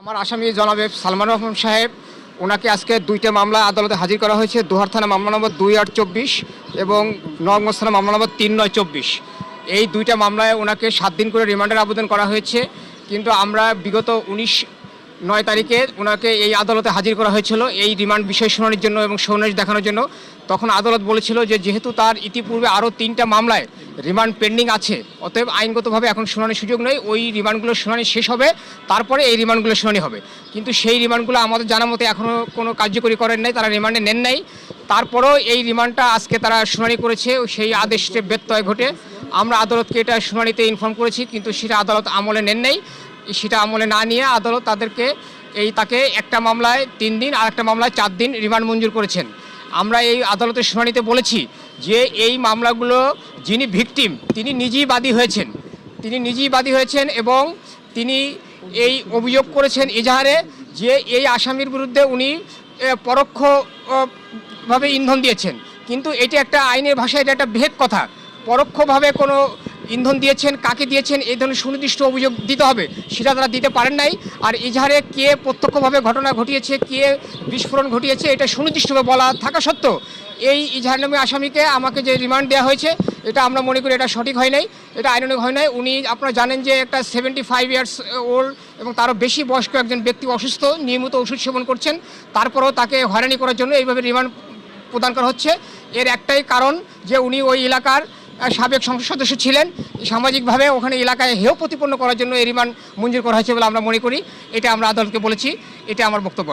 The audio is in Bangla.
আমার আসামি জনাবে সালমান রহমান সাহেব, ওনাকে আজকে দুইটা মামলা আদালতে হাজির করা হয়েছে, দুহার থানা মামলা নম্বর দুই আট চব্বিশ এবং নবগঞ্জ থানা মামলা নম্বর তিন নয় চব্বিশ। এই দুইটা মামলায় ওনাকে সাত দিন করে রিমান্ডের আবেদন করা হয়েছে, কিন্তু আমরা বিগত উনিশ নয় তারিখে ওনাকে এই আদালতে হাজির করা হয়েছিল, এই রিমান্ড বিষয় শুনানির জন্য এবং সৌনেশ দেখানোর জন্য। তখন আদালত বলেছিল যে যেহেতু তার ইতিপূর্বে আরও তিনটা মামলায় রিমান্ড পেন্ডিং আছে, অতএব আইনগতভাবে এখন শুনানির সুযোগ নেই, ওই রিমান্ডগুলোর শুনানি শেষ হবে, তারপরে এই রিমান্ডগুলোর শুনানি হবে। কিন্তু সেই রিমান্ডগুলো আমাদের জানা মতে এখনও কোনো কার্যকরী করেন নাই, তারা রিমান্ডে নেন নাই। তারপরেও এই রিমান্ডটা আজকে তারা শুনানি করেছে, সেই আদেশে ব্যত্যয় ঘটে। আমরা আদালতকে এটা শুনানিতে ইনফর্ম করেছি কিন্তু সেটা আদালত আমলে নেন নাই। সেটা আমলে না নিয়ে আদালত তাদেরকে এই তাকে একটা মামলায় তিন দিন আর একটা মামলায় চার দিন রিমান্ড মঞ্জুর করেছেন। আমরা এই আদালতের শুনানিতে বলেছি যে এই মামলাগুলো যিনি ভিকটিম তিনি নিজেই বাদী হয়েছেন। তিনি নিজেই বাদী হয়েছেন এবং তিনি এই অভিযোগ করেছেন এজাহারে যে এই আসামির বিরুদ্ধে উনি এ, পরোক্ষ ও, ভাবে ইন্ধন দিয়েছেন। কিন্তু এটা একটা আইনের ভাষায় এটা একটা ভেদ কথা। পরোক্ষভাবে কোনো ইন্ধন দিয়েছেন, কাকে দিয়েছেন, এই ধরনের সুনির্দিষ্ট অভিযোগ দিতে হবে, সেটা তারা দিতে পারেন নাই। আর ইজাহারে কে প্রত্যক্ষভাবে ঘটনা ঘটিয়েছে, কে বিস্ফোরণ ঘটিয়েছে, এটা সুনির্দিষ্টভাবে বলা থাকা সত্ত্বেও এই ইজাহার নামে আসামিকে আমাকে যে রিমান্ড দেওয়া হয়েছে, এটা আমরা মনে করি এটা সঠিক হয় নাই, এটা আইনানুগ হয় নাই। উনি, আপনারা জানেন যে একটা সেভেন্টি ফাইভ ইয়ার্স ওল্ড এবং তারও বেশি বয়স্ক একজন ব্যক্তি অসুস্থ, নিয়মিত ওষুধ সেবন করছেন, তারপরেও তাকে হয়রানি করার জন্য এইভাবে রিমান্ড প্রদান করা হচ্ছে। এর একটাই কারণ যে উনি ওই এলাকার সাবেক সংসদ সদস্য ছিলেন। সামাজিকভাবে ওখানে এলাকায় হেয় প্রতিপন্ন করার জন্য এই রিমান্ড মঞ্জুর করা হয়েছে বলে আমরা মনে করি। এটা আমরা আদালতকে বলেছি। এটা আমার বক্তব্য।